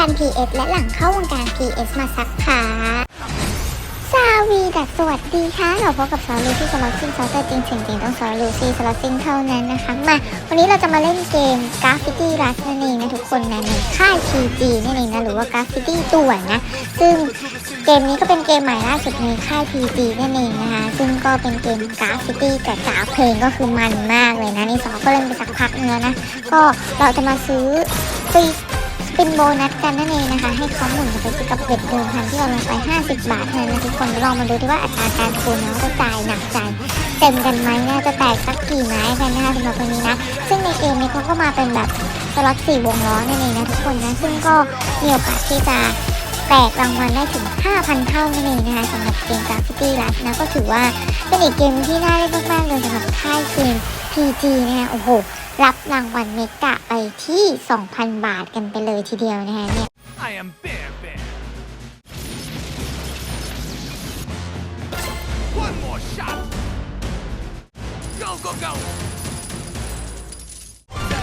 การ PS และหลังเข้าวงการ PS มาสักพักสาวีดัสสวัสดีค่ะเราพบกับสาวลูซี่สล็อตซิงซอสตัวจริงจริงต้องสาวลูซี่สล็อตซิงเท่านั้นนะคะมาวันนี้เราจะมาเล่นเกมกราฟฟิตี้รัสนั่นเองนะทุกคนนะในค่าย PG นั่นเองนะหรือว่ากราฟฟิตี้ตัวนะ ซึ่งเกมนี้ก็เป็นเกมใหม่ล่าสุดในค่าย PG นั่นเองนะคะซึ่งก็เป็นเกมกราฟฟิตี้แต่จ๋าเพลงก็คือมันมากเลยนะนี่ซอก็เล่นไปสักพักนึงแล้วนะก็เราจะมาซื้อฟรี สปินโบนัสกันนั่นเองนะคะ ให้เขาหมุนกันไปซื้อกับเบ็ดเดิมพันที่เราลงไป 50 บาทเท่านั้นนะทุกคนลองมาดูที่ว่าอัตราการคูณนะว่าจะจ่ายหนักจ่ายเต็มกันไหมเนี่ยจะแตกสักกี่ไม้กันนะคะสำหรับวันนี้นะ ซึ่งในเกมนี้เขาก็มาเป็นแบบสล็อตสี่วงล้อนั่นเองนะทุกคนนะ ซึ่งก็มีโอกาสที่จะแตกรางวัลได้ถึง 5,000 เท่านั่นเองนะคะสำหรับเกมกราฟฟิตี้รัสนะก็ถือว่าเป็นอีกเกมที่น่าเล่นมากๆเลยสำหรับค่ายเกม PG นะคะโอ้โห รับรางวัลเมกะไปที่ 2,000 บาทกันไปเลยทีเดียวนะคะเนี่ย I am Bear Bear. One more shot. Go go go.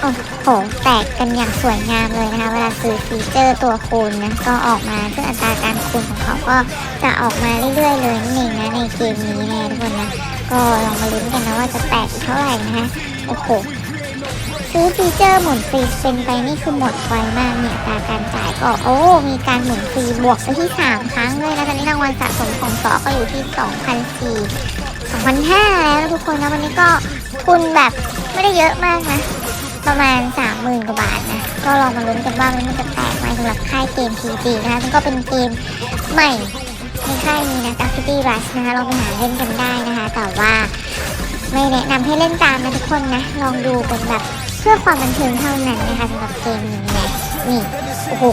โอ้โห แตกกันอย่างสวยงามเลยนะคะ เวลาซื้อฟีเจอร์ตัวคูณนะก็ออกมาซึ่งอัตราการคูณของเขาก็จะออกมาเรื่อยๆเลยนั่นเองนะในเกมนี้นะทุกคนนะ ก็ลองมาลุ้นกันนะว่าจะแตกอีกเท่าไหร่นะคะโอ้โหซื้อฟีเจอร์หมุนฟรีเปนไปนี่คือหมดไวมากเนี่ยตาการจ่ายก็โอ้ มีการหมุนฟรีบวกไปที่ 3 ครั้งเลยนะตอนนี้รางวัลสะสมของสอก็อยู่ที่ 2,400 2,500 แล้วทุกคนนะวันนี้ก็ทุนแบบไม่ได้เยอะมากนะ ประมาณ 30,000กว่าบาทนะ ก็ลองมาลุ้นกันว่ามันจะแตกไหมสำหรับค่ายเกม PG นะคะซึ่งก็เป็นเกมใหม่ ในค่ายนี้นะ Gravity Rush นะคะลองไปหาเล่นกันได้นะคะ แต่ว่าไม่แนะนำให้เล่นตามนะทุกคนนะ ลองดูเป็นแบบเพื่อความบันเทิงเท่านั้นนะคะสำหรับเกมนี้นะนี่โอ้โห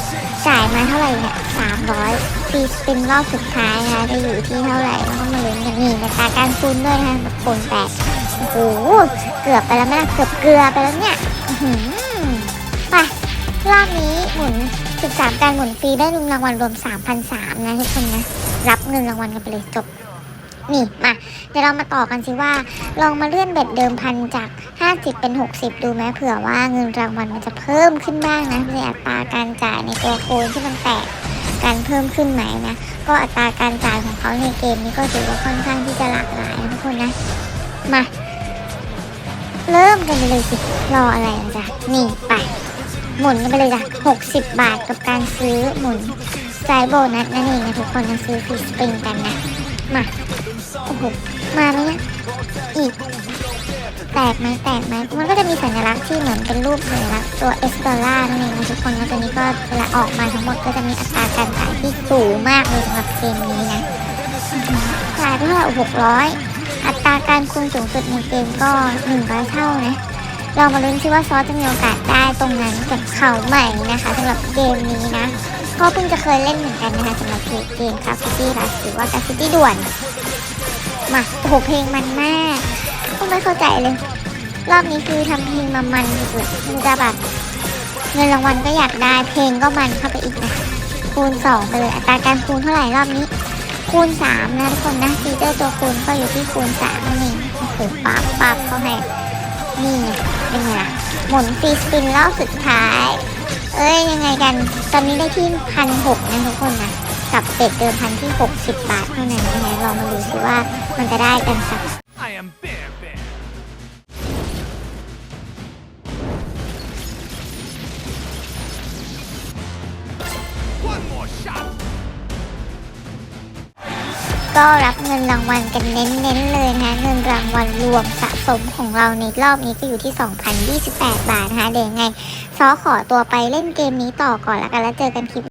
จ่ายมาเท่าไหร่เนี่ย300ฟรีสปินรอบสุดท้ายนะคะจะอยู่ที่เท่าไหร่แล้วก็มาลุ้นกันนี่นตราการคูณด้วยนะคะแบบคูณแปดโอ้โหเกือบไปแล้วไม่ละเกือบเกลือไปแล้วเนี่ยไปรอบนี้หมุน 13 การหมุนฟรีได้เงินรางวัลรวม3,300นะทุกคนนะ รับเงินรางวัลกันไปเลยจบ นี่ มา เดี๋ยวเรามาต่อกันสิว่า ลองมาเลื่อนเบ็ดเดิมพันจาก 50 เป็น 60 ดูไหมเผื่อว่าเงินรางวัลมันจะเพิ่มขึ้นบ้างนะในอัตราการจ่ายในตัวโคนที่มันแตกการเพิ่มขึ้นไหมนะ ก็อัตราการจ่ายของเขาในเกมนี้ก็ถือว่าค่อนข้างที่จะหลากหลายนะทุกคนนะ มา เริ่มกันไปเลยสิ รออะไรล่ะจ๊ะ นี่ไป หมุนกันไปเลยจ้ะ60 บาทกับการซื้อหมุนสายโบนัสนั่นเองนะทุกคนนะซื้อฟรีสปริงกันนะ มา โอ้โห มาไหมเนี่ยอีก แตกไหมแตกไหมมันก็จะมีสัญลักษณ์ที่เหมือนเป็นรูปสัญลักษณ์ตัวเอสเปร่านั่นเองนะทุกคนแล้วตัวนี้ก็เวลาออกมาทั้งหมดก็จะมีอัตราการจ่ายที่สูงมากเลยสำหรับเกมนี้นะอื้อหือจ่ายไปเท่าไหร่หกร้อยอัตราการคูณสูงสุดในเกมก็หนึ่งร้อยเท่านะ เรามาลุ้นซิว่าซอสจะมีโอกาสได้ตรงนั้นกับเขาใหม่นะคะสำหรับเกมนี้นะ ก็เพิ่งจะเคยเล่นเหมือนกันนะคะสำหรับเกมคาฟิตี้รัสหรือว่าคาฟิตี้ด่วน มาโอ้โหเพลงมันมากก็ไม่เข้าใจเลย รอบนี้คือทำเพลงมามันสุดๆมันจะแบบเงินรางวัลก็อยากได้เพลงก็มันเข้าไปอีกนะคูณสองไปเลยอัตราการคูณเท่าไหร่รอบนี้ คูณสามนะทุกคนนะฟีเจอร์ตัวคูณก็อยู่ที่คูณสามนั่นเองโอ้โหปั๊บปั๊บเขาให้ นี่ไงเป็นไงล่ะหมุนฟรีสปินรอบสุดท้าย เอ้ยยังไงกัน ตอนนี้ได้ที่พันหกนะทุกคนนะ กับเป็ดเดิมพันที่ 60 บาทเท่านั้นนะคะเรามาดูสิว่ามันจะได้กันสัก I am Bear Bear. 1 more shot. ก็รับเงินรางวัลกันเน้นๆเลยนะคะเงินรางวัลรวมสะสมของเราในรอบนี้ก็อยู่ที่ 2,028 บาทนะคะเดี๋ยวยังไงซอขอตัวไปเล่นเกมนี้ต่อก่อนแล้วกันแล้วเจอกันคลิป